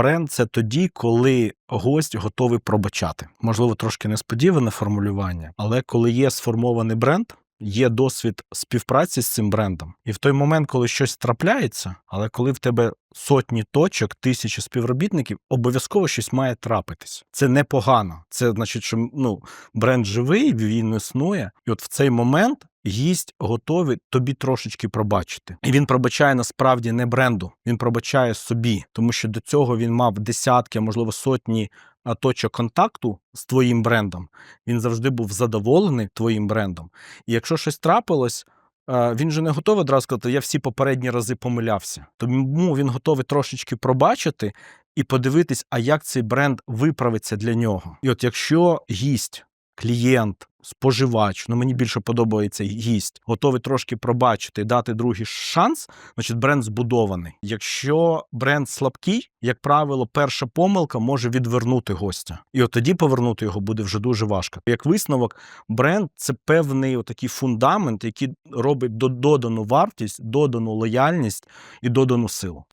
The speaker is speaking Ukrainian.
бренд це тоді, коли гость готовий пробачати. Можливо, трошки несподіване формулювання, але коли є сформований бренд. Є досвід співпраці з цим брендом, і в той момент, коли щось трапляється, але коли в тебе сотні точок, тисячі співробітників, обов'язково щось має трапитись. Це непогано. Це значить, що ну бренд живий, він існує, і от в цей момент гість готовий тобі трошечки пробачити. І він пробачає насправді не бренду, він пробачає собі, тому що до цього він мав десятки, а можливо сотні точок контакту з твоїм брендом. Він завжди був задоволений твоїм брендом. І якщо щось трапилось. Він же не готовий одразу сказати, я всі попередні рази помилявся. Тому він готовий трошечки пробачити і подивитись, а як цей бренд виправиться для нього. І от якщо гість, клієнт, споживач, ну мені більше подобається гість, готовий трошки пробачити дати другий шанс, значить бренд збудований. Якщо бренд слабкий, як правило, перша помилка може відвернути гостя, і от тоді повернути його буде вже дуже важко. Як висновок, бренд це певний такий фундамент, який робить додану вартість, додану лояльність і додану силу.